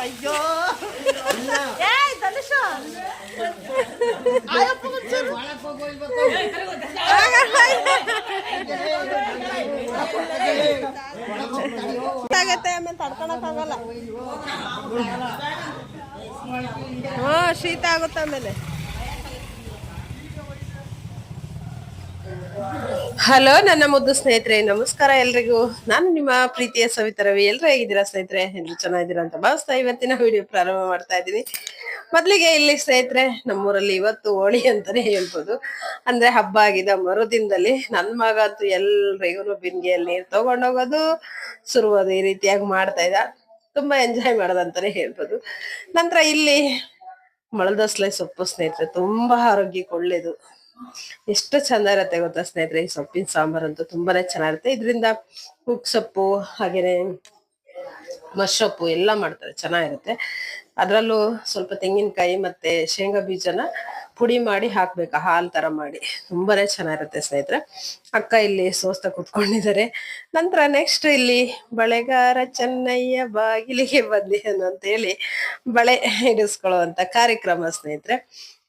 ಅಯ್ಯೋ ಏ ಧನುಷ ಆಯಪ್ಪ ಒಂಚೂರು. ಆಗತ್ತೆ ಆಮೇಲೆ ತಡ್ಕೊಳಕ್ ಆಗಲ್ಲ ಹಾ ಶೀತ ಆಗುತ್ತೆ ಆಮೇಲೆ ಹಲೋ, ನನ್ನ ಮುದ್ದು ಸ್ನೇಹಿತರೆ, ನಮಸ್ಕಾರ ಎಲ್ರಿಗೂ. ನಾನು ನಿಮ್ಮ ಪ್ರೀತಿಯ ಸವಿತರವಿ ರವಿ. ಎಲ್ರು ಹೇಗಿದ್ದೀರಾ ಸ್ನೇಹಿತರೆ? ಎಲ್ರು ಚೆನ್ನಾಗಿದ್ದೀರಾ ಅಂತ ಭಾವಿಸ್ತಾ ಇವತ್ತಿನ ವಿಡಿಯೋ ಪ್ರಾರಂಭ ಮಾಡ್ತಾ ಇದ್ದೀನಿ. ಮೊದಲಿಗೆ ಇಲ್ಲಿ ಸ್ನೇಹಿತರೆ, ನಮ್ಮೂರಲ್ಲಿ ಇವತ್ತು ಹೋಳಿ ಅಂತಾನೆ ಹೇಳ್ಬೋದು. ಅಂದ್ರೆ ಹಬ್ಬ ಆಗಿದ ಮರುದಿನದಲ್ಲಿ ನನ್ನ ಮಗ ಅಂತೂ ಎಲ್ರಿಗೂ ಬಿಂದಿಯಲ್ಲಿ ನೀರು ತಗೊಂಡೋಗೋದು ಸುರುವುದು ಈ ರೀತಿಯಾಗಿ ಮಾಡ್ತಾ ಇದ್ದ. ತುಂಬಾ ಎಂಜಾಯ್ ಮಾಡೋದಂತಾನೆ ಹೇಳ್ಬೋದು. ನಂತರ ಇಲ್ಲಿ ಮೊಳದಸ್ಲೆ ಸೊಪ್ಪು ಸ್ನೇಹಿತರೆ, ತುಂಬಾ ಆರೋಗ್ಯಕ್ಕೆ ಒಳ್ಳೇದು. ಎಷ್ಟು ಚಂದ ಇರತ್ತೆ ಗೊತ್ತಾ ಸ್ನೇಹಿತರೆ ಈ ಸೊಪ್ಪಿನ ಸಾಂಬಾರ್ ಅಂತೂ ತುಂಬಾನೇ ಚೆನ್ನಾಗಿರುತ್ತೆ. ಇದರಿಂದ ಸೊಪ್ಪು, ಹಾಗೇನೆ ಮಶ್ರಪ್ಪು ಎಲ್ಲ ಮಾಡ್ತಾರೆ, ಚೆನ್ನಾಗಿರುತ್ತೆ. ಅದರಲ್ಲೂ ಸ್ವಲ್ಪ ತೆಂಗಿನಕಾಯಿ ಮತ್ತೆ ಶೇಂಗಾ ಬೀಜನ ಪುಡಿ ಮಾಡಿ ಹಾಕ್ಬೇಕು ಹಾಲ್ ತರ ಮಾಡಿ. ತುಂಬಾನೇ ಚೆನ್ನಾಗಿರುತ್ತೆ ಸ್ನೇಹಿತರೆ. ಅಕ್ಕ ಇಲ್ಲಿ ಸೋಸ್ತ ಕುತ್ಕೊಂಡಿದ್ದಾರೆ. ನಂತರ ನೆಕ್ಸ್ಟ್ ಇಲ್ಲಿ ಬಳೆಗಾರ ಚೆನ್ನಯ್ಯ ಬಾಗಿಲಿಗೆ ಬಂದಿಯನು ಅಂತ ಹೇಳಿ ಬಳೆ ಹಿಡಿಸ್ಕೊಳ್ಳುವಂತ ಕಾರ್ಯಕ್ರಮ ಸ್ನೇಹಿತರೆ.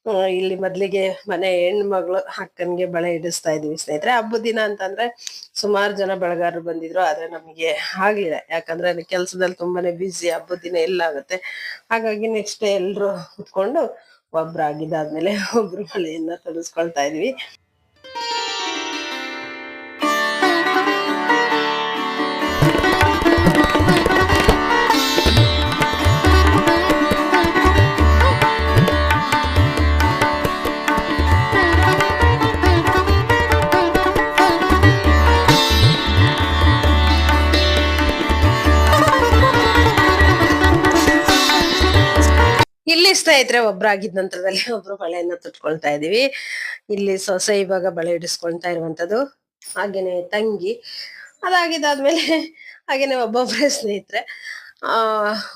ಇಲ್ಲಿ ಮೊದ್ಲಿಗೆ ಮನೆ ಹೆಣ್ಮಗಳು ಅಕ್ಕನ್ಗೆ ಬಳೆ ಇಡಿಸ್ತಾ ಇದ್ವಿ ಸ್ನೇಹಿತರೆ. ಹಬ್ಬದ ದಿನ ಅಂತಂದ್ರೆ ಸುಮಾರು ಜನ ಬೆಳಗಾರರು ಬಂದಿದ್ರು, ಆದ್ರೆ ನಮಗೆ ಆಗ್ಲಿಲ್ಲ. ಯಾಕಂದ್ರೆ ಕೆಲಸದಲ್ಲಿ ತುಂಬಾನೇ ಬ್ಯುಸಿ ಹಬ್ಬದ ದಿನ ಎಲ್ಲ ಆಗುತ್ತೆ. ಹಾಗಾಗಿ ನೆಕ್ಸ್ಟ್ ಎಲ್ರು ಕುತ್ಕೊಂಡು ಒಬ್ರು ಆಗಿದ್ದಾದ್ಮೇಲೆ ಒಬ್ರು ಬಳೆಯನ್ನ ತೊಡಸ್ಕೊಳ್ತಾ ಇದೀವಿ. ಸ್ನೇಹಿತರೆ ಒಬ್ರಾಗಿದ್ದ ನಂತರದಲ್ಲಿ ಒಬ್ರು ಬಳೆಯನ್ನ ತುಟ್ಕೊಳ್ತಾ ಇದೀವಿ ಇಲ್ಲಿ ಸೊಸೆ ಇವಾಗ ಬಳೆ ಹಿಡಿಸ್ಕೊಳ್ತಾ ಇರುವಂತದ್ದು. ಹಾಗೇನೆ ತಂಗಿ. ಅದಾಗಿದ್ದಾದ್ಮೇಲೆ ಹಾಗೇನೆ ಒಬ್ಬೊಬ್ರೆ ಸ್ನೇಹಿತರೆ. ಆ,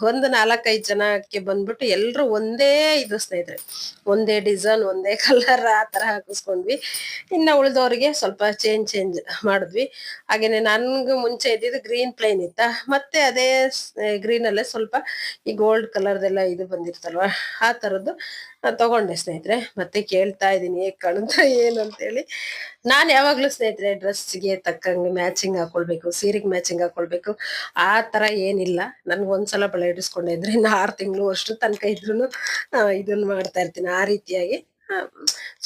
ಒಂದು ನಾಲ್ಕೈದು ಜನಕ್ಕೆ ಬಂದ್ಬಿಟ್ಟು ಎಲ್ರು ಒಂದೇ ಇದು ಸ್ನೇಹಿತರೆ, ಒಂದೇ ಡಿಸೈನ್ ಒಂದೇ ಕಲರ್ ಆ ತರ ಹಾಕಿಸ್ಕೊಂಡ್ವಿ. ಇನ್ನ ಉಳಿದವ್ರಿಗೆ ಸ್ವಲ್ಪ ಚೇಂಜ್ ಚೇಂಜ್ ಮಾಡಿದ್ವಿ. ಹಾಗೇನೆ ನನ್ಗೂ ಮುಂಚೆ ಇದ್ದಿದ್ದು ಗ್ರೀನ್ ಪ್ಲೇನ್ ಇತ್ತ, ಮತ್ತೆ ಅದೇ ಗ್ರೀನ್ ಅಲ್ಲೇ ಸ್ವಲ್ಪ ಈ ಗೋಲ್ಡ್ ಕಲರ್ದೆಲ್ಲ ಇದು ಬಂದಿರ್ತಲ್ವ, ಆ ತರದ್ದು. ನಾನ್ ತಗೊಂಡೆ ಸ್ನೇಹಿತರೆ, ಮತ್ತೆ ಕೇಳ್ತಾ ಇದ್ದೀನಿ ಹೇಗ್ ಕಾಣುತ್ತಾ ಏನು ಅಂತೇಳಿ. ನಾನು ಯಾವಾಗ್ಲೂ ಸ್ನೇಹಿತರೆ ಡ್ರೆಸ್ಗೆ ತಕ್ಕಂಗೆ ಮ್ಯಾಚಿಂಗ್ ಹಾಕೊಳ್ಬೇಕು, ಸೀರೆಗೆ ಮ್ಯಾಚಿಂಗ್ ಹಾಕೊಳ್ಬೇಕು. ಆ ತರ ಏನಿಲ್ಲ. ನನ್ಗೆ ಒಂದ್ಸಲ ಬಳೆ ಇಡಿಸ್ಕೊಂಡಿದ್ರೆ ಇನ್ನು ಆರು ತಿಂಗಳು ಅಷ್ಟು ತನಕ ಇದ್ರೂ ಇದನ್ನು ಮಾಡ್ತಾ ಇರ್ತೀನಿ ಆ ರೀತಿಯಾಗಿ.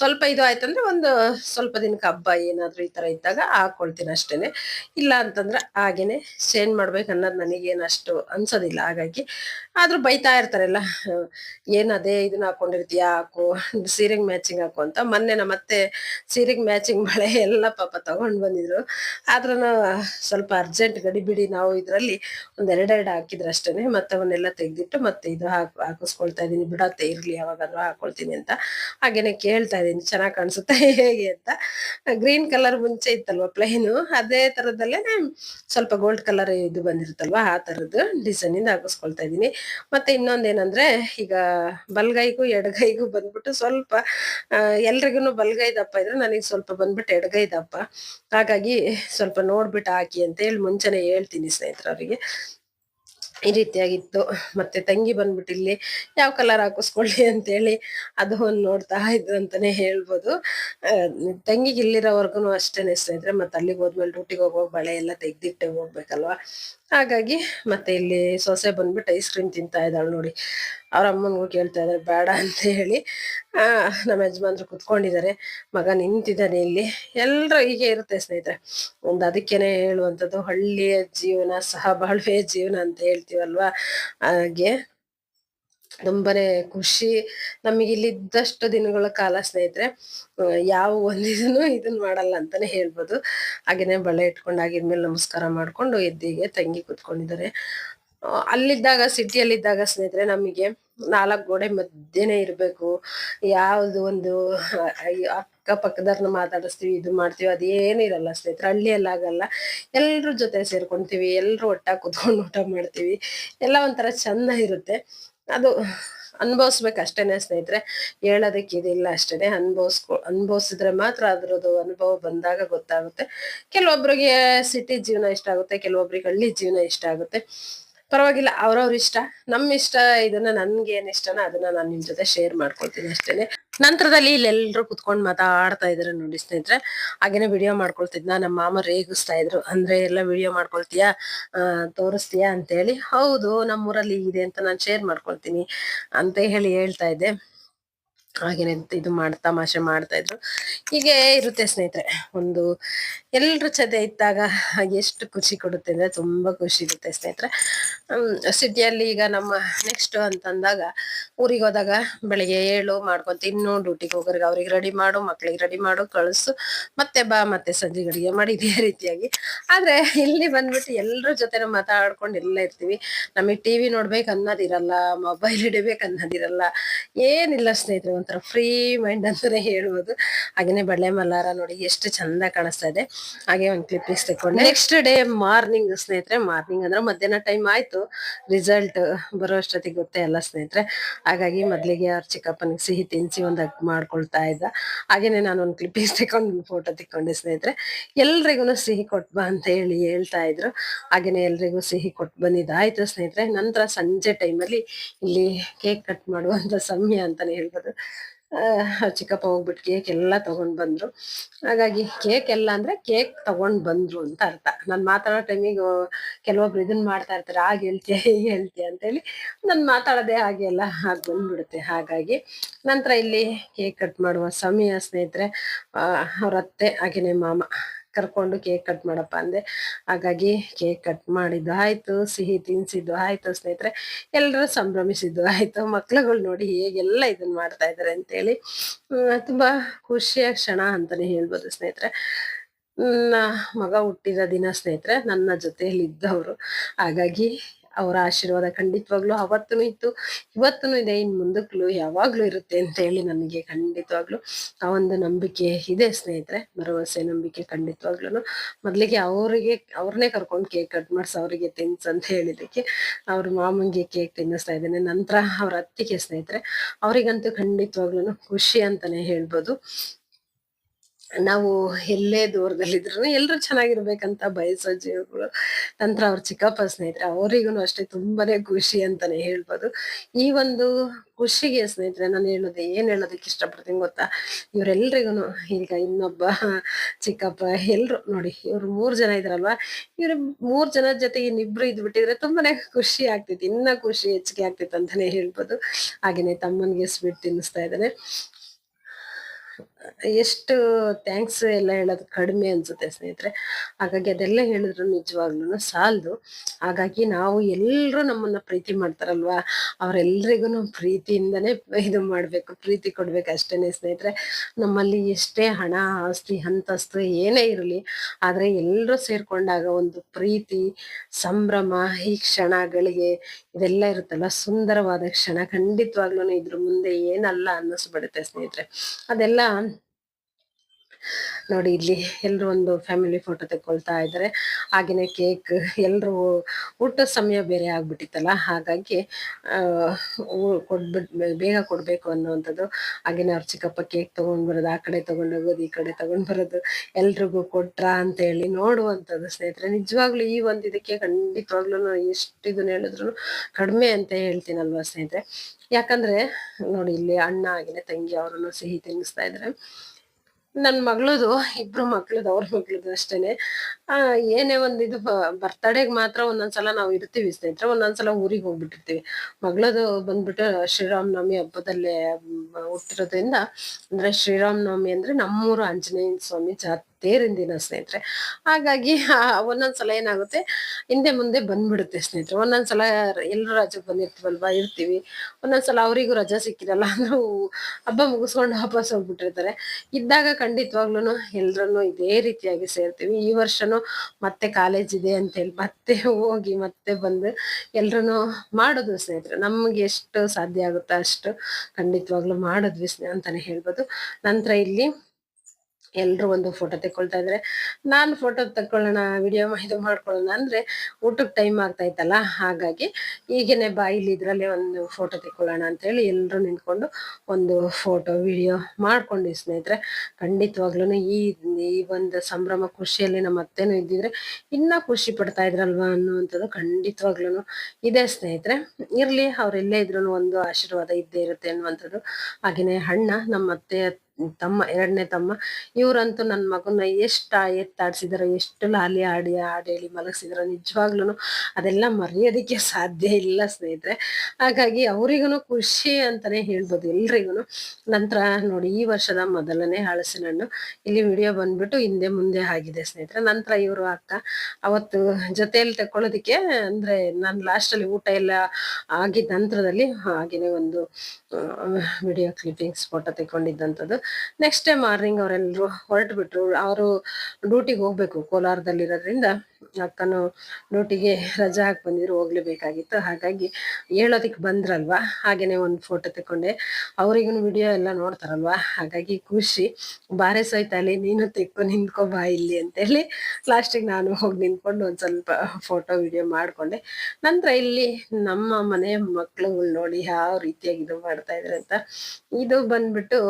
ಸ್ವಲ್ಪ ಇದು ಆಯ್ತಂದ್ರೆ ಒಂದು ಸ್ವಲ್ಪ ದಿನಕ್ಕೆ ಹಬ್ಬ ಏನಾದ್ರು ಈ ತರ ಇದ್ದಾಗ ಹಾಕೊಳ್ತೀನಿ ಅಷ್ಟೇನೆ. ಇಲ್ಲ ಅಂತಂದ್ರೆ ಹಾಗೇನೆ ಚೇಂಜ್ ಮಾಡ್ಬೇಕು ಅನ್ನೋದು ನನಗೇನು ಅಷ್ಟು ಅನ್ಸೋದಿಲ್ಲ. ಹಾಗಾಗಿ ಆದ್ರೂ ಬೈತಾ ಇರ್ತಾರಲ್ಲ, ಏನು ಅದೇ ಇದನ್ನ ಹಾಕೊಂಡಿರ್ತೀಯ? ಹಾಕು, ಸೀರೆಗೆ ಮ್ಯಾಚಿಂಗ್ ಹಾಕು ಅಂತ. ಮೊನ್ನೆ ನಮ್ಮ ಅತ್ತೆ ಸೀರೆಗೆ ಮ್ಯಾಚಿಂಗ್ ಮಳೆ ಎಲ್ಲ ಪಾಪ ತಗೊಂಡು ಬಂದಿದ್ರು. ಆದ್ರೂ ಸ್ವಲ್ಪ ಅರ್ಜೆಂಟ್ ಗಡಿ ಬಿಡಿ, ನಾವು ಇದ್ರಲ್ಲಿ ಒಂದ್ ಎರಡೆರಡು ಹಾಕಿದ್ರು ಅಷ್ಟೇನೆ. ಮತ್ತೆ ಅವನ್ನೆಲ್ಲ ತೆಗ್ದಿಟ್ಟು ಮತ್ತೆ ಇದು ಹಾಕು, ಹಾಕಿಸ್ಕೊಳ್ತಾ ಇದೀನಿ ಬಿಡತ್ತೆ, ಇರ್ಲಿ, ಯಾವಾಗಾದ್ರೂ ಹಾಕೊಳ್ತೀನಿ ಅಂತ. ಹಾಗೇನೆ ಕೇಳ್ತಾ ಇದ್ದೀನಿ, ಚೆನ್ನಾಗಿ ಕಾಣಿಸುತ್ತೆ, ಹೇಗೆ ಅಂತ. ಗ್ರೀನ್ ಕಲರ್ ಮುಂಚೆ ಇತ್ತಲ್ವ ಪ್ಲೈನು ಅದೇ ಥರದಲ್ಲೇ ಸ್ವಲ್ಪ ಗೋಲ್ಡ್ ಕಲರ್ ಇದು ಬಂದಿರುತ್ತಲ್ವ, ಆ ಥರದ್ದು ಡಿಸೈನಿಂದ ಹಾಕಿಸ್ಕೊಳ್ತಾ ಇದ್ದೀನಿ. ಮತ್ತೆ ಇನ್ನೊಂದೇನಂದ್ರೆ, ಈಗ ಬಲ್ಗೈಗೂ ಎಡಗೈಗೂ ಬಂದ್ಬಿಟ್ಟು ಸ್ವಲ್ಪ ಎಲ್ರಿಗೂ ಬಲ್ಗೈ ದಪ್ಪ ಇದ್ರೆ ನನಗೆ ಸ್ವಲ್ಪ ಬಂದ್ಬಿಟ್ಟು ಎಡಗೈ ದಪ್ಪ. ಹಾಗಾಗಿ ಸ್ವಲ್ಪ ನೋಡ್ಬಿಟ್ಟು ಹಾಕಿ ಅಂತ ಹೇಳಿ ಮುಂಚೆನೆ ಹೇಳ್ತೀನಿ ಸ್ನೇಹಿತರೆ ಅವರಿಗೆ ಈ ರೀತಿಯಾಗಿತ್ತು. ಮತ್ತೆ ತಂಗಿ ಬಂದ್ಬಿಟ್ಟು ಇಲ್ಲಿ ಯಾವ ಕಲರ್ ಹಾಕಿಸ್ಕೊಳ್ಳಿ ಅಂತೇಳಿ ಅದು ಒಂದು ನೋಡ್ತಾ ಇದ್ರು ಅಂತಾನೆ ಹೇಳ್ಬೋದು. ತಂಗಿಗೆ ಇಲ್ಲಿರೋವರ್ಗು ಅಷ್ಟೇನೆ ಸ್ನೇಹಿತರೆ ಮತ್ತೆ ಅಲ್ಲಿಗೆ ಹೋದ್ಮೇಲೆ ಡ್ಯೂಟಿಗೆ ಹೋಗೋ ಬಳೆ ಎಲ್ಲ ತೆಗ್ದಿಟ್ಟೆ ಹೋಗ್ಬೇಕಲ್ವಾ? ಹಾಗಾಗಿ ಮತ್ತೆ ಇಲ್ಲಿ ಸೊಸೆ ಬಂದ್ಬಿಟ್ಟು ಐಸ್ ಕ್ರೀಮ್ ತಿಂತಾ ಇದ್ದಾಳೆ ನೋಡಿ. ಅವ್ರ ಅಮ್ಮನಿಗೂ ಕೇಳ್ತಾ ಇದಾರೆ ಬೇಡ ಅಂತ ಹೇಳಿ. ಆ, ನಮ್ಮ ಯಜಮಾನ್ರು ಕುತ್ಕೊಂಡಿದ್ದಾರೆ. ಮಗ ನಿಂತಿದ್ದಾನೆ ಇಲ್ಲಿ. ಎಲ್ಲರೂ ಹೀಗೆ ಇರುತ್ತೆ ಸ್ನೇಹಿತರೆ. ಒಂದು ಅದಕ್ಕೇನೆ ಹೇಳುವಂಥದ್ದು, ಹಳ್ಳಿಯ ಜೀವನ ಸಹ ಬಾಳ್ವೆಯ ಜೀವನ ಅಂತ ಹೇಳ್ತೀವಲ್ವಾ? ಹಾಗೆ ತುಂಬಾನೇ ಖುಷಿ. ನಮಗೆ ಇಲ್ಲಿ ಇದ್ದಷ್ಟು ದಿನಗಳ ಕಾಲ ಸ್ನೇಹಿತರೆ ಯಾವ ಒಂದಿದನು ಇದನ್ನ ಮಾಡಲ್ಲ ಅಂತಾನೆ ಹೇಳ್ಬೋದು. ಹಾಗೇನೆ ಬಳೆ ಇಟ್ಕೊಂಡು ಆಗಿದ್ಮೇಲೆ ನಮಸ್ಕಾರ ಮಾಡ್ಕೊಂಡು ಎದ್ದಿಗೆ ತಂಗಿ ಕುತ್ಕೊಂಡಿದ್ದಾರೆ. ಅಲ್ಲಿದ್ದಾಗ, ಸಿಟಿಯಲ್ಲಿದ್ದಾಗ ಸ್ನೇಹಿತರೆ, ನಮಗೆ ನಾಲ್ಕು ಗೋಡೆ ಮಧ್ಯನೇ ಇರಬೇಕು. ಯಾವುದು ಒಂದು ಅಕ್ಕಪಕ್ಕದವ್ರನ್ನ ಮಾತಾಡಿಸ್ತೀವಿ, ಇದು ಮಾಡ್ತೀವಿ, ಅದೇನು ಇರಲ್ಲ ಸ್ನೇಹಿತರೆ. ಹಳ್ಳಿಯಲ್ಲಿ ಆಗಲ್ಲ. ಎಲ್ಲರ ಜೊತೆ ಸೇರ್ಕೊಂತೀವಿ ಎಲ್ಲರೂ ಒಟ್ಟಾಗಿ ಕುತ್ಕೊಂಡು ಊಟ ಮಾಡ್ತೀವಿ. ಎಲ್ಲ ಒಂಥರ ಚೆಂದ ಇರುತ್ತೆ. ಅದು ಅನ್ಭವಿಸ್ಬೇಕು ಅಷ್ಟೇನೆ ಸ್ನೇಹಿತರೆ. ಹೇಳೋದಕ್ಕೆ ಇದಿಲ್ಲ ಅಷ್ಟೇ ಅನುಭವಿಸ್ಕೊ, ಅನುಭವಿಸಿದ್ರೆ ಮಾತ್ರ ಅದರದ್ದು ಅನುಭವ ಬಂದಾಗ ಗೊತ್ತಾಗುತ್ತೆ. ಕೆಲವೊಬ್ರಿಗೆ ಸಿಟಿ ಜೀವನ ಇಷ್ಟ ಆಗುತ್ತೆ, ಕೆಲವೊಬ್ರಿಗೆ ಹಳ್ಳಿ ಜೀವನ ಇಷ್ಟ ಆಗುತ್ತೆ. ಪರವಾಗಿಲ್ಲ, ಅವ್ರವ್ರ ಇಷ್ಟ. ನಮ್ ಇಷ್ಟ, ಇದನ್ನ ನನ್ಗೆ ಏನ್ ಇಷ್ಟನ ಅದನ್ನ ನಾನು ನಿಮ್ ಜೊತೆ ಶೇರ್ ಮಾಡ್ಕೊಳ್ತೀನಿ ಅಷ್ಟೇನೆ. ನಂತರದಲ್ಲಿ ಇಲ್ಲೆಲ್ಲರೂ ಕುತ್ಕೊಂಡ್ ಮಾತಾಡ್ತಾ ಇದ್ರು ನೋಡಿ ಸ್ನೇಹಿತರೆ, ಹಾಗೇನೆ ವಿಡಿಯೋ ಮಾಡ್ಕೊಳ್ತಿದ್ನ ನಮ್ಮ ಮಾಮ ರೇಗಿಸ್ತಾ ಇದ್ರು. ಅಂದ್ರೆ, ಎಲ್ಲ ವಿಡಿಯೋ ಮಾಡ್ಕೊಳ್ತೀಯಾ? ತೋರಿಸ್ತೀಯಾ ಅಂತ ಹೇಳಿ ಹೌದು, ನಮ್ಮೂರಲ್ಲಿ ಇದೆ ಅಂತ ನಾನು ಶೇರ್ ಮಾಡ್ಕೊಳ್ತೀನಿ ಅಂತ ಹೇಳಿ ಹೇಳ್ತಾ ಇದ್ದೆ. ಹಾಗೇನೆ ಇದು ಮಾಡ್ತಾ ತಮಾಷೆ ಮಾಡ್ತಾ ಇದ್ರು. ಹೀಗೆ ಇರುತ್ತೆ ಸ್ನೇಹಿತರೆ, ಒಂದು ಎಲ್ರ ಚದೆ ಇದ್ದಾಗ ಎಷ್ಟು ಖುಷಿ ಕೊಡುತ್ತೆ ಅಂದ್ರೆ ತುಂಬಾ ಖುಷಿ ಇರುತ್ತೆ ಸ್ನೇಹಿತರೆ. ಸಿಟಿಯಲ್ಲಿ ಈಗ ನಮ್ಮ ನೆಕ್ಸ್ಟ್ ಅಂತಂದಾಗ ಊರಿಗೆ ಹೋದಾಗ ಬೆಳಿಗ್ಗೆ ಏಳು ಮಾಡ್ಕೊಂತ ಇನ್ನು ಡ್ಯೂಟಿಗೆ ಹೋಗೋರಿಗೆ ಅವ್ರಿಗೆ ರೆಡಿ ಮಾಡು, ಮಕ್ಳಿಗೆ ರೆಡಿ ಮಾಡು, ಕಳಿಸು, ಮತ್ತೆ ಬಾ, ಮತ್ತೆ ಸಂಜೆ ಗಡಿಗೆ ಮಾಡಿ ಇದೇ ರೀತಿಯಾಗಿ. ಆದ್ರೆ ಇಲ್ಲಿ ಬಂದ್ಬಿಟ್ಟು ಎಲ್ಲರ ಜೊತೆ ಮಾತಾಡ್ಕೊಂಡು ಎಲ್ಲ ಇರ್ತೀವಿ. ನಮಗೆ ಟಿವಿ ನೋಡ್ಬೇಕು ಅನ್ನೋದಿರಲ್ಲ ಮೊಬೈಲ್ ಹಿಡಿಬೇಕು ಅನ್ನೋದಿರಲ್ಲ ಏನಿಲ್ಲ ಸ್ನೇಹಿತರೆ ಒಂಥರ ಫ್ರೀ ಮೈಂಡ್ ಅಂತಾನೆ ಹೇಳ್ಬೋದು. ಹಾಗೇನೆ ಬಳ್ಳೆ ಮಲ್ಲಾರ ನೋಡಿ ಎಷ್ಟು ಚಂದ ಕಾಣಿಸ್ತಾ ಇದೆ. ಹಾಗೆ ಒಂದ್ ಕ್ಲಿಪ್ಪಿಂಗ್ಸ್ ತಕೊಂಡೆ ನೆಕ್ಸ್ಟ್ ಡೇ ಮಾರ್ನಿಂಗ್ ಸ್ನೇಹಿತರೆ ಮಾರ್ನಿಂಗ್ ಅಂದ್ರೆ ಮಧ್ಯಾಹ್ನ ಟೈಮ್ ಆಯ್ತು. ರಿಸಲ್ಟ್ ಬರೋ ಅಷ್ಟೊತ್ತಿಗೆ ಗೊತ್ತೇ ಅಲ್ಲ ಸ್ನೇಹಿತರೆ. ಹಾಗಾಗಿ ಮೊದ್ಲಿಗೆ ಅವ್ರ ಚಿಕ್ಕಪ್ಪನಿಗೆ ಸಿಹಿ ತಿನ್ಸಿ ಒಂದು ಮಾಡ್ಕೊಳ್ತಾ ಇದ್ದ. ಹಾಗೇನೆ ನಾನು ಒಂದ್ ಕ್ಲಿಪ್ಪಿಂಗ್ಸ್ ತೆಕ್ಕೊಂಡು ಫೋಟೋ ತಿಕ್ಕೊಂಡೆ ಸ್ನೇಹಿತರೆ. ಎಲ್ರಿಗೂ ಸಿಹಿ ಕೊಟ್ಬ ಅಂತ ಹೇಳಿ ಹೇಳ್ತಾ ಇದ್ರು. ಹಾಗೇನೆ ಎಲ್ರಿಗೂ ಸಿಹಿ ಕೊಟ್ ಬಂದಿದ್ದಾಯ್ತು ಸ್ನೇಹಿತರೆ. ನಂತರ ಸಂಜೆ ಟೈಮಲ್ಲಿ ಇಲ್ಲಿ ಕೇಕ್ ಕಟ್ ಮಾಡುವಂತ ಸಮಯ ಅಂತಾನೆ ಹೇಳ್ಬೋದು. ಚಿಕ್ಕಪ್ಪ ಹೋಗ್ಬಿಟ್ಟು ಕೇಕ್ ಎಲ್ಲ ತಗೊಂಡ್ ಬಂದ್ರು. ಹಾಗಾಗಿ ಕೇಕ್ ಎಲ್ಲ ಅಂದ್ರೆ ಕೇಕ್ ತಗೊಂಡ್ ಬಂದ್ರು ಅಂತ ಅರ್ಥ. ನಾನು ಮಾತಾಡೋ ಟೈಮಿಗೆ ಕೆಲವೊಬ್ರು ಇದನ್ ಮಾಡ್ತಾ ಇರ್ತಾರೆ ಆಗ ಹೇಳ್ತೀಯ, ಹೀಗೆ ಹೇಳ್ತೀಯ ಅಂತ ಹೇಳಿ ನನ್ ಮಾತಾಡೋದೇ ಹಾಗೆ ಎಲ್ಲ ಹಾಗೆ ಬಂದ್ಬಿಡುತ್ತೆ. ಹಾಗಾಗಿ ನಂತರ ಇಲ್ಲಿ ಕೇಕ್ ಕಟ್ ಮಾಡುವ ಸಮಯ ಸ್ನೇಹಿತರೆ ಅವ್ರ ಅತ್ತೆ, ಹಾಗೇನೆ ಮಾಮ. ಕರ್ಕೊಂಡು ಕೇಕ್ ಕಟ್ ಮಾಡಪ್ಪ ಅಂದೆ. ಹಾಗಾಗಿ ಕೇಕ್ ಕಟ್ ಮಾಡಿದ್ದು ಆಯ್ತು, ಸಿಹಿ ತಿನ್ಸಿದ್ದು ಆಯ್ತು ಸ್ನೇಹಿತರೆ. ಎಲ್ಲರೂ ಸಂಭ್ರಮಿಸಿದ್ದು ಆಯ್ತು. ಮಕ್ಳುಗಳು ನೋಡಿ ಹೇಗೆಲ್ಲ ಇದನ್ನ ಮಾಡ್ತಾ ಇದಾರೆ ಅಂತೇಳಿ. ತುಂಬ ತುಂಬಾ ಖುಷಿಯ ಕ್ಷಣ ಅಂತಾನೆ ಹೇಳ್ಬೋದು ಸ್ನೇಹಿತರೆ. ನನ್ನ ಮಗ ಹುಟ್ಟಿದ ದಿನ ಸ್ನೇಹಿತರೆ, ನನ್ನ ಜೊತೆಯಲ್ಲಿ ಇದ್ದವರು ಹಾಗಾಗಿ ಅವರ ಆಶೀರ್ವಾದ ಖಂಡಿತವಾಗ್ಲೂ ಅವತ್ತೂ ಇತ್ತು. ಇವತ್ತೂ ಇದೆ, ಇನ್ ಮುಂದಕ್ಕೂ ಯಾವಾಗ್ಲೂ ಇರುತ್ತೆ ಅಂತ ಹೇಳಿ ನನಗೆ ಖಂಡಿತವಾಗ್ಲೂ ಆ ಒಂದು ನಂಬಿಕೆ ಇದೆ ಸ್ನೇಹಿತರೆ. ಭರವಸೆ, ನಂಬಿಕೆ ಖಂಡಿತವಾಗ್ಲೂ ಮೊದಲಿಗೆ ಅವರಿಗೆ, ಅವ್ರನ್ನೇ ಕರ್ಕೊಂಡು ಕೇಕ್ ಕಟ್ ಮಾಡ್ಸ ಅವರಿಗೆ ತಿನ್ಸ್ ಅಂತ ಹೇಳಿದಕ್ಕೆ ಅವ್ರ ಮಾಮಂಗೆ ಕೇಕ್ ತಿನ್ನಿಸ್ತಾ ಇದ್ದೇನೆ. ನಂತರ ಅವ್ರ ಅತ್ತಿಗೆ ಸ್ನೇಹಿತರೆ, ಅವರಿಗಂತೂ ಖಂಡಿತವಾಗ್ಲೂ ಖುಷಿ ಅಂತಾನೆ ಹೇಳ್ಬೋದು. ನಾವು ಎಲ್ಲೇ ದೂರದಲ್ಲಿದ್ರು ಎಲ್ರು ಚೆನ್ನಾಗಿರ್ಬೇಕಂತ ಬಯಸೋ ಜೀವಗಳು. ನಂತರ ಅವ್ರ ಚಿಕ್ಕಪ್ಪ ಸ್ನೇಹಿತರೆ ಅವರಿಗೂ ಅಷ್ಟೇ ತುಂಬಾನೇ ಖುಷಿ ಅಂತಾನೆ ಹೇಳ್ಬೋದು. ಈ ಒಂದು ಖುಷಿಗೆ ಸ್ನೇಹಿತರೆ, ನಾನು ಹೇಳೋದು ಏನ್ ಹೇಳೋದಕ್ಕೆ ಇಷ್ಟಪಡ್ತೀನಿ ಗೊತ್ತಾ? ಇವ್ರೆಲ್ರಿಗೂ ಈಗ ಇನ್ನೊಬ್ಬ ಚಿಕ್ಕಪ್ಪ, ಎಲ್ರು ನೋಡಿ ಇವ್ರು ಮೂರ್ ಜನ ಇದ್ರಲ್ವಾ? ಇವ್ರ ಮೂರ್ ಜನ ಜೊತೆಗೆ ಇನ್ನಿಬ್ರು ಇದ್ಬಿಟ್ಟಿದ್ರೆ ತುಂಬಾನೇ ಖುಷಿ ಆಗ್ತಿತ್ತು, ಇನ್ನ ಖುಷಿ, ಹೆಚ್ಚಿಗೆ ಆಗ್ತಿತ್ತು ಅಂತಾನೆ ಹೇಳ್ಬೋದು. ಹಾಗೇನೆ ತಮ್ಮನ್ಗೆ ಸ್ವೀಟ್ ತಿನ್ನಿಸ್ತಾ ಇದ್ದಾನೆ. ಎಷ್ಟು ಥ್ಯಾಂಕ್ಸ್ ಎಲ್ಲ ಹೇಳೋದು ಕಡಿಮೆ ಅನ್ಸುತ್ತೆ ಸ್ನೇಹಿತರೆ. ಹಾಗಾಗಿ ಅದೆಲ್ಲ ಹೇಳಿದ್ರು ನಿಜವಾಗ್ಲೂ ಸಾಲದು. ಹಾಗಾಗಿ ನಾವು ಎಲ್ಲರೂ ನಮ್ಮನ್ನ ಪ್ರೀತಿ ಮಾಡ್ತಾರಲ್ವಾ? ಅವರೆಲ್ಲರಿಗೂ ಪ್ರೀತಿಯಿಂದನೇ ಇದು ಮಾಡ್ಬೇಕು, ಪ್ರೀತಿ ಕೊಡ್ಬೇಕು ಅಷ್ಟೇ ಸ್ನೇಹಿತರೆ. ನಮ್ಮಲ್ಲಿ ಎಷ್ಟೇ ಹಣ, ಆಸ್ತಿ, ಅಂತಸ್ತು ಏನೇ ಇರಲಿ, ಆದ್ರೆ ಎಲ್ಲರೂ ಸೇರ್ಕೊಂಡಾಗ ಒಂದು ಪ್ರೀತಿ, ಸಂಭ್ರಮ, ಈ ಕ್ಷಣಗಳಿಗೆ ಇದೆಲ್ಲ ಇರುತ್ತಲ್ಲ ಸುಂದರವಾದ ಕ್ಷಣ ಖಂಡಿತವಾಗ್ಲೂ ಇದ್ರ ಮುಂದೆ ಏನಲ್ಲ ಅನ್ನಿಸ್ಬಿಡುತ್ತೆ ಸ್ನೇಹಿತರೆ. ಅದೆಲ್ಲ ನೋಡಿ ಇಲ್ಲಿ ಎಲ್ಲರೂ ಒಂದು ಫ್ಯಾಮಿಲಿ ಫೋಟೋ ತೆಕ್ಕೊಳ್ತಾ ಇದ್ದಾರೆ ಆಗಿನ ಕೇಕ್ ಎಲ್ಲರೂ ಊಟದ ಸಮಯ ಬೇರೆ ಆಗ್ಬಿಟ್ಟಿತ್ತಲ್ಲ, ಹಾಗಾಗಿ ಕೊಡ್ಬಿಟ್ ಬೇಗ ಕೊಡ್ಬೇಕು ಅನ್ನುವಂಥದ್ದು. ಆಗಿನ ಅವ್ರ ಚಿಕ್ಕಪ್ಪ ಕೇಕ್ ತಗೊಂಡ್ ಬರೋದು, ಆ ಕಡೆ ತೊಗೊಂಡು ಹೋಗೋದು, ಈ ಕಡೆ ತಗೊಂಡ್ ಬರೋದು, ಎಲ್ರಿಗೂ ಕೊಟ್ರ ಅಂತ ಹೇಳಿ ನೋಡುವಂಥದ್ದು ಸ್ನೇಹಿತರೆ. ನಿಜವಾಗ್ಲೂ ಈ ಒಂದು ಇದಕ್ಕೆ ಖಂಡಿತವಾಗ್ಲೂ ಎಷ್ಟು ಇದನ್ನ ಹೇಳಿದ್ರು ಕಡಿಮೆ ಅಂತ ಹೇಳ್ತೀನಲ್ವಾ ಸ್ನೇಹಿತರೆ. ಯಾಕಂದ್ರೆ, ನೋಡಿ ಇಲ್ಲಿ ಅಣ್ಣ ಆಗಿನ ತಂಗಿ ಅವರನ್ನು ಸಿಹಿ ತಿನ್ನಿಸ್ತಾ ಇದ್ರೆ. ನನ್ ಮಗಳದು, ಇಬ್ರು ಮಕ್ಳದು ಅವ್ರ ಮಕ್ಳದು ಅಷ್ಟೇನೆ. ಆ, ಏನೇ ಒಂದ್ ಇದು ಬರ್ತಡೇಗೆ ಮಾತ್ರ ಒಂದೊಂದ್ಸಲ ನಾವು ಇರ್ತೀವಿ ಸ್ನೇಹಿತರೆ, ಒಂದೊಂದ್ಸಲ ಊರಿಗೆ ಹೋಗ್ಬಿಟ್ಟಿರ್ತೀವಿ. ಮಗಳದು ಬಂದ್ಬಿಟ್ಟು ಶ್ರೀರಾಮನವಮಿ ಹಬ್ಬದಲ್ಲೇ ಹುಟ್ಟಿರೋದ್ರಿಂದ, ಅಂದ್ರೆ ಶ್ರೀರಾಮನವಮಿ ಅಂದ್ರೆ ನಮ್ಮೂರು ಆಂಜನೇಯ ಸ್ವಾಮಿ ಜಾತ್ ತೇರಿನ ದಿನ ಸ್ನೇಹಿತರೆ. ಹಾಗಾಗಿ ಒಂದೊಂದ್ಸಲ ಏನಾಗುತ್ತೆ, ಹಿಂದೆ ಮುಂದೆ ಬಂದ್ಬಿಡುತ್ತೆ ಸ್ನೇಹಿತರೆ. ಒಂದೊಂದ್ಸಲ ಎಲ್ಲರೂ ರಜೆಗೆ ಬಂದಿರ್ತೀವಲ್ವಾ, ಇರ್ತೀವಿ. ಒಂದೊಂದ್ಸಲ ಅವರಿಗೂ ರಜಾ ಸಿಕ್ಕಿರಲ್ಲ, ಅಂದ್ರೆ ಹಬ್ಬ ಮುಗಿಸ್ಕೊಂಡು ವಾಪಸ್ ಹೋಗ್ಬಿಟ್ಟಿರ್ತಾರೆ. ಇದ್ದಾಗ ಖಂಡಿತವಾಗ್ಲೂ ಎಲ್ಲರನ್ನೂ ಇದೇ ರೀತಿಯಾಗಿ ಸೇರ್ತೀವಿ. ಈ ವರ್ಷನೂ ಮತ್ತೆ ಕಾಲೇಜ್ ಇದೆ ಅಂತ ಹೇಳಿ ಮತ್ತೆ ಹೋಗಿ ಮತ್ತೆ ಬಂದು ಎಲ್ರು ಮಾಡೋದು ಸ್ನೇಹಿತರೆ. ನಮ್ಗೆ ಎಷ್ಟು ಸಾಧ್ಯ ಆಗುತ್ತೋ ಅಷ್ಟು ಖಂಡಿತವಾಗ್ಲೂ ಮಾಡಿದ್ವಿ ಅಂತಾನೆ ಹೇಳ್ಬೋದು. ನಂತರ ಇಲ್ಲಿ ಎಲ್ರು ಒಂದು ಫೋಟೋ ತೆಕ್ಕೊಳ್ತಾ ಇದ್ರೆ, ನಾನು ಫೋಟೋ ತಕ್ಕೊಳ್ಳೋಣ ವಿಡಿಯೋ ಇದು ಮಾಡ್ಕೊಳ್ಳೋಣ ಅಂದ್ರೆ ಊಟಕ್ಕೆ ಟೈಮ್ ಆಗ್ತಾ ಇತ್ತಲ್ಲ ಹಾಗಾಗಿ ಈಗೇನೆ ಬಾಯಿಲಿ ಇದ್ರಲ್ಲಿ ಒಂದು ಫೋಟೋ ತೆಕ್ಕೊಳ್ಳೋಣ ಅಂತೇಳಿ ಎಲ್ಲರೂ ನಿಂತ್ಕೊಂಡು ಒಂದು ಫೋಟೋ ವಿಡಿಯೋ ಮಾಡ್ಕೊಂಡ್ವಿ ಸ್ನೇಹಿತರೆ ಖಂಡಿತವಾಗ್ಲೂ ಈ ಈ ಒಂದು ಸಂಭ್ರಮ ಖುಷಿಯಲ್ಲಿ ನಮ್ಮ ಅತ್ತೆನೂ ಇದ್ದಿದ್ರೆ ಇನ್ನ ಖುಷಿ ಪಡ್ತಾ ಇದ್ರಲ್ವಾ ಅನ್ನುವಂಥದ್ದು ಖಂಡಿತವಾಗ್ಲೂ ಇದೆ ಸ್ನೇಹಿತರೆ. ಇರ್ಲಿ ಅವ್ರೆಲ್ಲೇ ಇದ್ರು ಒಂದು ಆಶೀರ್ವಾದ ಇದ್ದೇ ಇರುತ್ತೆ ಅನ್ನುವಂಥದ್ದು. ಹಾಗೆಯೇ ಹಣ್ಣ ನಮ್ಮ ಅತ್ತೆ ತಮ್ಮ, ಎರಡನೇ ತಮ್ಮ, ಇವರಂತೂ ನನ್ನ ಮಗನ ಎಷ್ಟು ಎತ್ತಾಡ್ಸಿದಾರೆ ಎಷ್ಟು ಲಾಲಿ ಆಡಿ ಆಡಿ ಮಲಗಿಸಿದಾರೋ ನಿಜವಾಗ್ಲೂ ಅದೆಲ್ಲ ಮರೆಯೋದಕ್ಕೆ ಸಾಧ್ಯ ಇಲ್ಲ ಸ್ನೇಹಿತರೆ. ಹಾಗಾಗಿ ಅವರಿಗೂ ಖುಷಿ ಅಂತಾನೆ ಹೇಳ್ಬೋದು ಎಲ್ರಿಗೂ ನಂತರ ನೋಡಿ, ಈ ವರ್ಷದ ಮೊದಲನೇ ಹಳಸಿನ ಹಣ್ಣು ಇಲ್ಲಿ ವಿಡಿಯೋ ಬಂದ್ಬಿಟ್ಟು ಹಿಂದೆ ಮುಂದೆ ಆಗಿದೆ ಸ್ನೇಹಿತರೆ. ನಂತರ ಇವರು ಅಕ್ಕ, ಅವತ್ತು ಜೊತೆಯಲ್ಲಿ ತಕೊಳ್ಳೋದಕ್ಕೆ ಅಂದ್ರೆ ನಾನು ಲಾಸ್ಟಲ್ಲಿ ಊಟ ಎಲ್ಲ ಆಗಿದ್ದ ನಂತರದಲ್ಲಿ ಹಾಗೇನೆ ಒಂದು ವಿಡಿಯೋ ಕ್ಲಿಪ್ಪಿಂಗ್ಸ್ ಫೋಟೋ ತೆಕ್ಕೊಂಡಿದ್ದಂಥದ್ದು ನೆಕ್ಸ್ಟ್ ಡೇ ಮಾರ್ನಿಂಗ್ ಅವರೆಲ್ಲರೂ ಹೊರಟು ಬಿಟ್ರು ಅವರು ಡ್ಯೂಟಿಗೆ ಹೋಗ್ಬೇಕು ಕೋಲಾರದಲ್ಲಿರೋದ್ರಿಂದ. ಅಕ್ಕನು ಡ್ಯೂಟಿಗೆ ರಜಾ ಹಾಕಿ ಬಂದಿದ್ರು, ಹೋಗ್ಲೇಬೇಕಾಗಿತ್ತು. ಹಾಗಾಗಿ ಹೇಳೋದಕ್ಕೆ ಬಂದ್ರಲ್ವಾ? ಹಾಗೇನೆ ಒಂದು ಫೋಟೋ ತಕೊಂಡೆ ಅವ್ರಿಗೂ ವಿಡಿಯೋ ಎಲ್ಲ ನೋಡ್ತಾರಲ್ವಾ? ಹಾಗಾಗಿ ಖುಷಿ. ಬಾರೆ ಸೋಯ್ತಲ್ಲಿ ನೀನು ತೆಕ್ಕು, ನಿಂತ್ಕೊ ಬಾ ಇಲ್ಲಿ ಅಂತೇಳಿ ಲಾಸ್ಟಿಗೆ ನಾನು ಹೋಗಿ ನಿಂತ್ಕೊಂಡು ಒಂದು ಸ್ವಲ್ಪ ಫೋಟೋ ವಿಡಿಯೋ ಮಾಡ್ಕೊಂಡೆ. ನಂತರ ಇಲ್ಲಿ ನಮ್ಮ ಮನೆ ಮಕ್ಳುಗಳು ನೋಡಿ ಯಾವ ರೀತಿಯಾಗಿ ಇದು ಮಾಡ್ತಾ ಇದ್ರೆ ಅಂತ. ಇದು ಬಂದ್ಬಿಟ್ಟು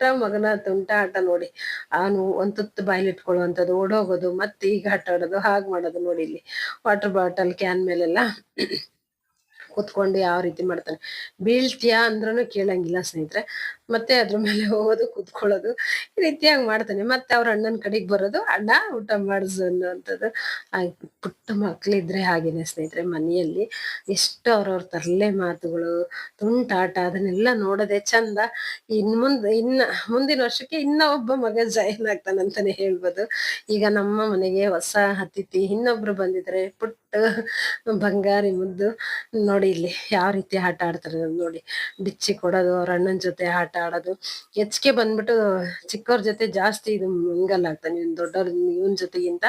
ಪುಟ್ಟ ಮಗನ ತುಂಟ ಆಟ ನೋಡಿ. ಅವನು ಒಂದ್ ತುತ್ತು ಬಾಯ್ಲಿ ಇಟ್ಕೊಳ್ಳುವಂಥದ್ದು, ಓಡೋಗೋದು, ಮತ್ತೆ ಈಗ ಆಟ ಆಡೋದು, ಹಾಗೆ ಮಾಡೋದು ನೋಡಿ ಇಲ್ಲಿ. ವಾಟರ್ ಬಾಟಲ್ ಕ್ಯಾನ್ ಮೇಲೆಲ್ಲ ಕುತ್ಕೊಂಡು ಯಾವ ರೀತಿ ಮಾಡ್ತಾನೆ. ಬೀಳ್ತೀಯಾ ಅಂದ್ರೂ ಕೇಳಂಗಿಲ್ಲ ಸ್ನೇಹಿತರೆ. ಮತ್ತೆ ಅದ್ರ ಮೇಲೆ ಹೋಗೋದು, ಕುತ್ಕೊಳ್ಳೋದು, ಈ ರೀತಿಯಾಗಿ ಮಾಡ್ತಾನೆ. ಮತ್ತೆ ಅವ್ರ ಅಣ್ಣನ ಕಡೆಗೆ ಬರೋದು, ಅಣ್ಣ, ಊಟ ಮಾಡಿಸು ಅನ್ನೋವಂಥದ್ದು. ಆ ಪುಟ್ಟ ಮಕ್ಳಿದ್ರೆ ಹಾಗೇನೆ ಸ್ನೇಹಿತರೆ, ಮನೆಯಲ್ಲಿ ಎಷ್ಟು ಅವ್ರವ್ರ ತರಲೆ ಮಾತುಗಳು, ತುಂಟಾಟ, ಅದನ್ನೆಲ್ಲ ನೋಡೋದೆ ಚಂದ, ಇನ್ ಮುಂದೆ ಇನ್ನ ಮುಂದಿನ ವರ್ಷಕ್ಕೆ ಇನ್ನ ಒಬ್ಬ ಮಗ ಜಾಯಿನ್ ಆಗ್ತಾನಂತಾನೆ ಹೇಳ್ಬೋದು. ಈಗ ನಮ್ಮ ಮನೆಗೆ ಹೊಸ ಅತಿಥಿ ಇನ್ನೊಬ್ರು ಬಂದಿದ್ರೆ ಪುಟ್ಟ ಬಂಗಾರಿ ಮುದ್ದು. ನೋಡಿ ಇಲ್ಲಿ ಯಾವ ರೀತಿ ಆಟ ಆಡ್ತಾರೆ ನೋಡಿ, ಬಿಚ್ಚಿ ಕೊಡೋದು ಅವ್ರ ಅಣ್ಣನ ಜೊತೆ ಆಟ ಆಡೋದು ಹೆಚ್ಚಿಗೆ ಬಂದ್ಬಿಟ್ಟು ಚಿಕ್ಕವ್ರ ಜೊತೆ ಜಾಸ್ತಿ ಇದು ಮಿಂಗಲ್ ಆಗ್ತಾನೆ, ಇವ್ನ್ ದೊಡ್ಡವ್ರ ಇವನ್ ಜೊತೆಗಿಂತ.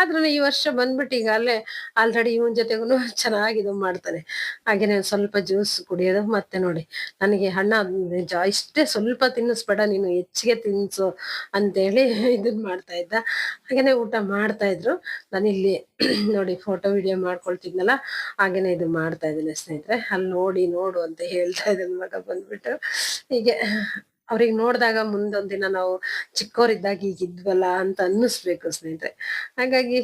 ಆದ್ರೂ ಈ ವರ್ಷ ಬಂದ್ಬಿಟ್ಟು ಈಗ ಅಲ್ಲೇ ಆಲ್ರೆಡಿ ಇವನ್ ಜೊತೆಗೂ ಚೆನ್ನಾಗಿ ಇದು ಮಾಡ್ತಾನೆ. ಹಾಗೇನೆ ಸ್ವಲ್ಪ ಜ್ಯೂಸ್ ಕುಡಿಯೋದು, ಮತ್ತೆ ನೋಡಿ ನನಗೆ ಹಣ್ಣ ಇಷ್ಟೇ ಸ್ವಲ್ಪ ತಿನ್ನಿಸ್ಬೇಡ, ನೀನು ಹೆಚ್ಚಿಗೆ ತಿನ್ಸು ಅಂತೇಳಿ ಇದನ್ ಮಾಡ್ತಾ ಇದ್ದ. ಹಾಗೇನೆ ಊಟ ಮಾಡ್ತಾ ಇದ್ರು. ನಾನಿಲ್ಲಿ ನೋಡಿ ಫೋಟೋ ವಿಡಿಯೋ ಮಾಡ್ಕೊಳ್ತಿದ್ನಲ್ಲ, ಹಾಗೇನೆ ಇದು ಮಾಡ್ತಾ ಇದ್ದೀನಿ ಸ್ನೇಹಿತರೆ. ಅಲ್ಲಿ ನೋಡಿ, ನೋಡು ಅಂತ ಹೇಳ್ತಾ ಇದ್ದಾನೆ ಮಗ ಬಂದ್ಬಿಟ್ಟು. ಹೀಗೆ. ಅವ್ರಿಗೆ ನೋಡಿದಾಗ ಮುಂದೊಂದಿನ ನಾವು ಚಿಕ್ಕವರಿದ್ದಾಗ ಈಗಿದ್ವಲ್ಲ ಅಂತ ಅನ್ನಿಸ್ಬೇಕು ಸ್ನೇಹಿತರೆ. ಹಾಗಾಗಿ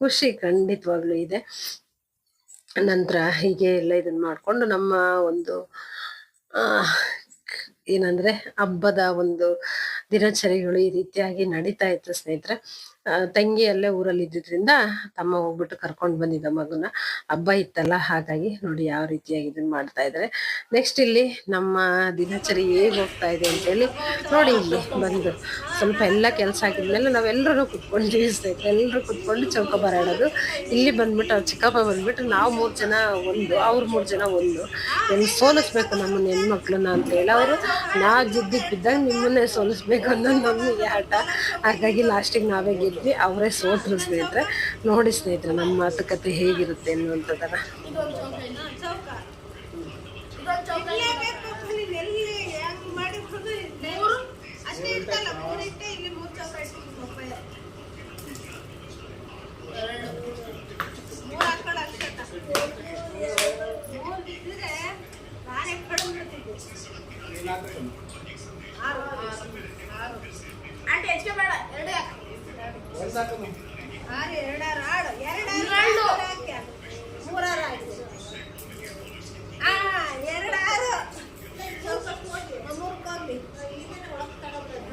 ಖುಷಿ ಖಂಡಿತವಾಗ್ಲೂ ಇದೆ. ನಂತರ ಹೀಗೆ ಎಲ್ಲ ಇದನ್ನ ಮಾಡ್ಕೊಂಡು ನಮ್ಮ ಒಂದು ಏನಂದ್ರೆ ಹಬ್ಬದ ಒಂದು ದಿನಚರಿಗಳು ಈ ರೀತಿಯಾಗಿ ನಡೀತಾ ಇತ್ತು ಸ್ನೇಹಿತರೆ. ತಂಗಿ ಅಲ್ಲೇ ಊರಲ್ಲಿ ಇದ್ದಿದ್ರಿಂದ ತಮ್ಮ ಹೋಗ್ಬಿಟ್ಟು ಕರ್ಕೊಂಡು ಬಂದಿದ್ದ ಮಗುನ. ಹಬ್ಬ ಇತ್ತಲ್ಲ, ಹಾಗಾಗಿ ನೋಡಿ ಯಾವ ರೀತಿಯಾಗಿ ಇದನ್ನ ಮಾಡ್ತಾ ಇದ್ದಾರೆ ನೆಕ್ಸ್ಟ್ ಇಲ್ಲಿ ನಮ್ಮ ದಿನಚರಿ ಹೇಗ್ ಹೋಗ್ತಾ ಇದೆ ಅಂತೇಳಿ ನೋಡಿ ಇಲ್ಲಿ ಬಂದು. ಸ್ವಲ್ಪ ಎಲ್ಲ ಕೆಲಸ ಆಗಿದ್ಮೇಲೆ ನಾವೆಲ್ಲರೂ ಕುತ್ಕೊಂಡಿದ್ದೀವಿ ಸ್ನೇಹಿತರೆ ಎಲ್ಲರೂ ಕುತ್ಕೊಂಡು ಚೌಕ ಆಡೋದು. ಇಲ್ಲಿ ಬಂದ್ಬಿಟ್ಟು ಅವ್ರ ಚಿಕ್ಕಪ್ಪ ಬಂದ್ಬಿಟ್ಟು ನಾವು ಮೂರು ಜನ ಒಂದು, ಅವ್ರು ಮೂರು ಜನ ಒಂದು. ಎಲ್ಲಿ ಸೋಲಿಸ್ಬೇಕು ನಮ್ಮನ್ನ ಹೆಣ್ಮಕ್ಳನ್ನ ಅಂತ ಹೇಳಿ ಅವರು ನಾ ಜಿದ್ದಿಗೆ ಬಿದ್ದಾಗ ನಿಮ್ಮನ್ನೇ ಸೋಲಿಸ್ಬೇಕು ಅನ್ನೋದು ನಮಗೆ ಆಟ ಹಾಗಾಗಿ ಲಾಸ್ಟಿಗೆ ನಾವೇ ಗೆದ್ವಿ ಅವರೇ ಸೋತರು ಸ್ನೇಹಿತರೆ. ನೋಡಿ ಸ್ನೇಹಿತರೆ ನಮ್ಮ ಮಾತುಕತೆ ಹೇಗಿರುತ್ತೆ ಅನ್ನುವಂಥದ್ದನ್ನ ಆಂಟಿ ಹೆಚ್ಚು ಬೇಡ ಎರಡೇ ಆರು ಎರಡಾರು ಆಡು. ಎರಡಾರು. ಮೂರಾರು ಆಯ್ತು. ಆ ಎರಡಾರು. ಹೋಗ್ಲಿ ಇದನ್ನ ಒಳಗೆ ತಗೊಂಡ್ಬರ್ರಿ.